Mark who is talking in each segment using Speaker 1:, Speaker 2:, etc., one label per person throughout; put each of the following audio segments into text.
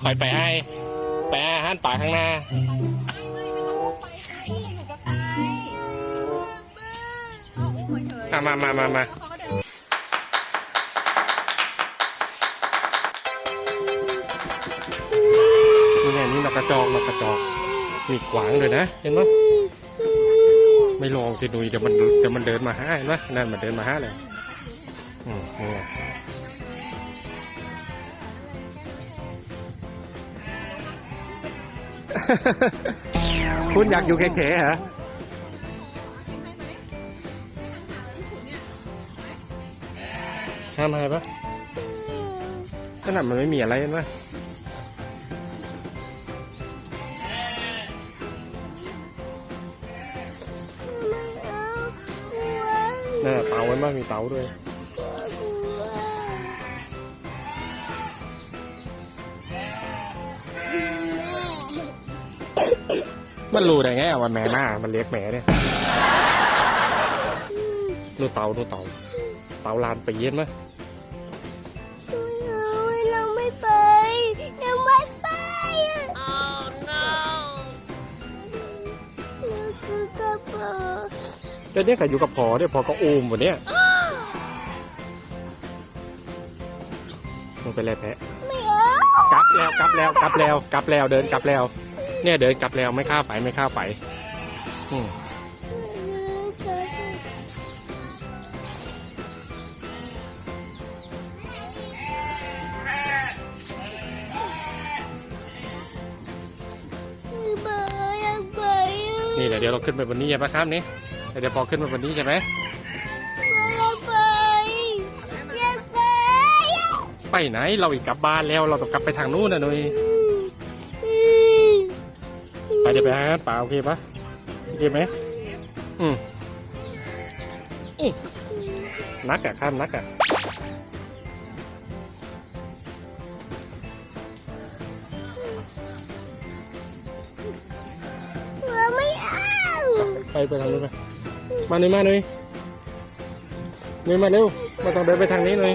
Speaker 1: คอยไปให้ไปให้อาหารป่าข้างหน้าอะมามามามานี่ไงนี่นกกระจอกนกกระจอก มีกวางเลยนะ เห็นไหมไม่ลองสิดุยเดี๋ยวมันเดี๋ยวมันเดินมาห้าเห็นไหมนั่นมันเดินมาห้าเลย อืมนี่ คุณอยากอยู่แค่ๆเหรอห้ามให้ปะขนาดมันไม่มีอะไรเห็นไหมนั่นน่ะเตาไว้มากมีเตาด้วย มันรู้ได้ไงอะว่าแม่มามันเรียกแม่เนี่ยดูเตาดูเตา เตาลานปีเย็นไหม
Speaker 2: เราไม่ไปเราไม่ไป oh no เราคือกระเป๋า
Speaker 1: เดี๋ยวนี้ก็อยู่กับพอเนี่ยพอก็อูมหมดเนี่ยมันเป็นไรแพะ
Speaker 2: ไม่เอา
Speaker 1: กลับแล้วกลับแล้วกลับแล้วกลับแล้วเดินกลับแล้ว เนี่ยเดินกลับแล้วไม่ข้าไปไม่ข้าไปนี่แหละเดี๋ยวเราขึ้นไปบนนี้ใช่ไหมครับนี่เดี๋ยวพอขึ้นไปบนนี้ใช่ไหมไปไหนเราอีกกลับบ้านแล้วเราต้องกลับไปทางนู้นนะนุ่ย ไปเดี๋ยวไปหาอาหารป่าโอเคปะโอเคไหมอืมอืมนักอะข้ามนักอะ
Speaker 2: ไม่เอา
Speaker 1: ไปไปทางนู้นไปมาหน่อยมาหน่อยหน่อยมาเร็วมาต้องเดินไปทางนี้หน่อย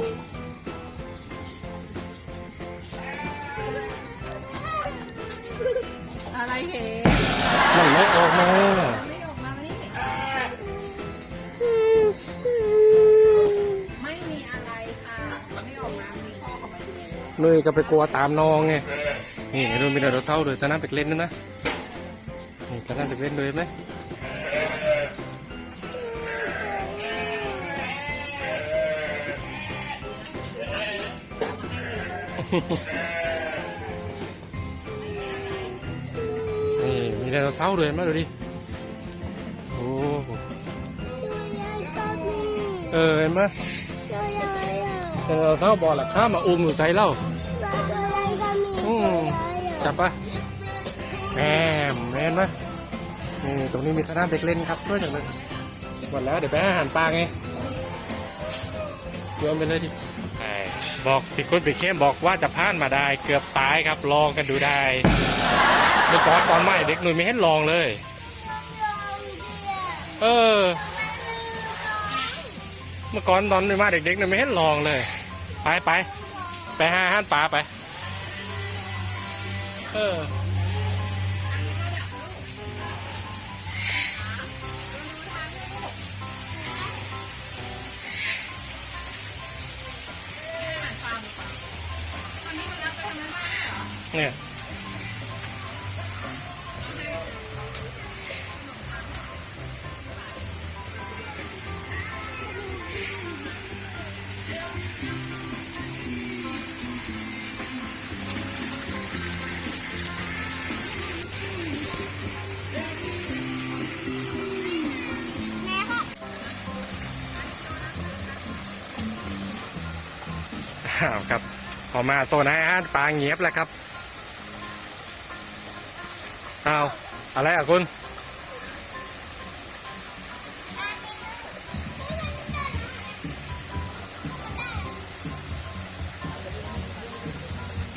Speaker 3: เหร
Speaker 1: มันไม่ออกมา
Speaker 3: ไม่ออกมาไม่เห็นไม่มีอะไรค่ะไม่ออกมามีพ่อเขาไปดู
Speaker 1: หน่อยก็ไปกลัวตามน้องไง นี่ไอ้นู่นมีไดโนเสาเศร์ด้วยสนามเด็กเล่นนั่นนะนี่สนามเด็กเล่นด้วยเห็นไหมนี่ โนเสาร์ด้วยเห็นไหมดูดิ โอ้โหเออเห็นไหมไดโนเสาร์บอลหลักข้ามาอุ้มอยู่ใส่เล่าอืมจับปะแหมเห็นไหมนี่ตรงนี้มีสนามเด็กเล่นครับด้วยจังเลยหมดแล้วเดี๋ยวไปห้อาหารปลาไงโยนไปเลยดิบอกที่คุณไปเข้มบอกว่าจะพลาดมาได้ เกือบตายครับลองกันดูได้ เมื่อก่อนตอนใหม่เด็กหนุ่ยไม่เห็นลองเลย เออ เมื่อก่อนตอนหนุ่ยมาเด็กๆหนุ่ยไม่เห็นลองเลย ไปไปไปหาอาหารปลาไป เออเนี่ย อ้าวครับ พอมาโซนอาหารปลาเงียบแล้วครับอ้าวอะไรอะคุณ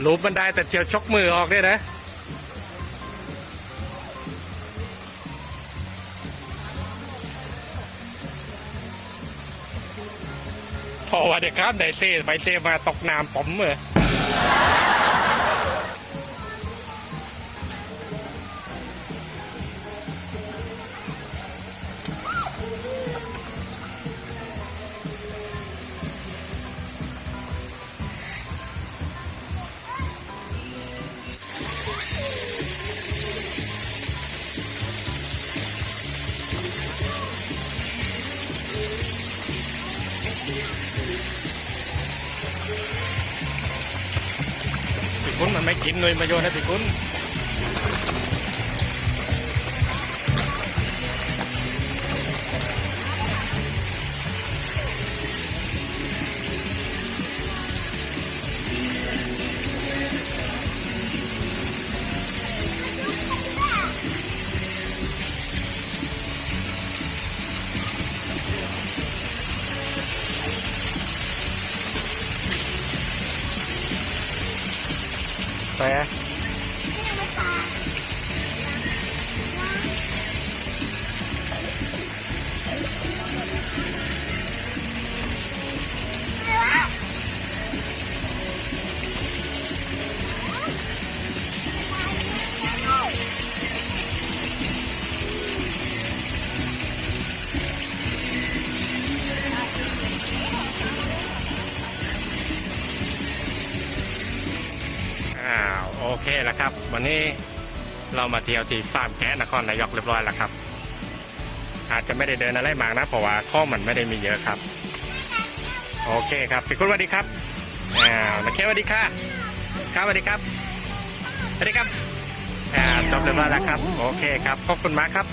Speaker 1: ลูบมันได้แต่เจียวชกมือออกได้นะ พอว่าเด็กครับได้เตะไปเตะมาตกน้ำผมเลย คุณมันไม่กินเลยมาโยนให้พี่คุณ แเคแล้วครับ วันนี้เรามาเที่ยวที่ฟาร์มแกะนครนายกเรียบร้อยแล้วครับ อาจจะไม่ได้เดินอะไรมากนะเพราะว่าข้อมันไม่ได้มีเยอะครับ โอเคครับพี่คุณสวัสดีครับอ้าวนักเคสวัสดีค่ะครับสวัสดีครับสวัสดีครับอ่าจบเรียบร้อยแล้วครับ โอเคครับขอบคุณมากครับ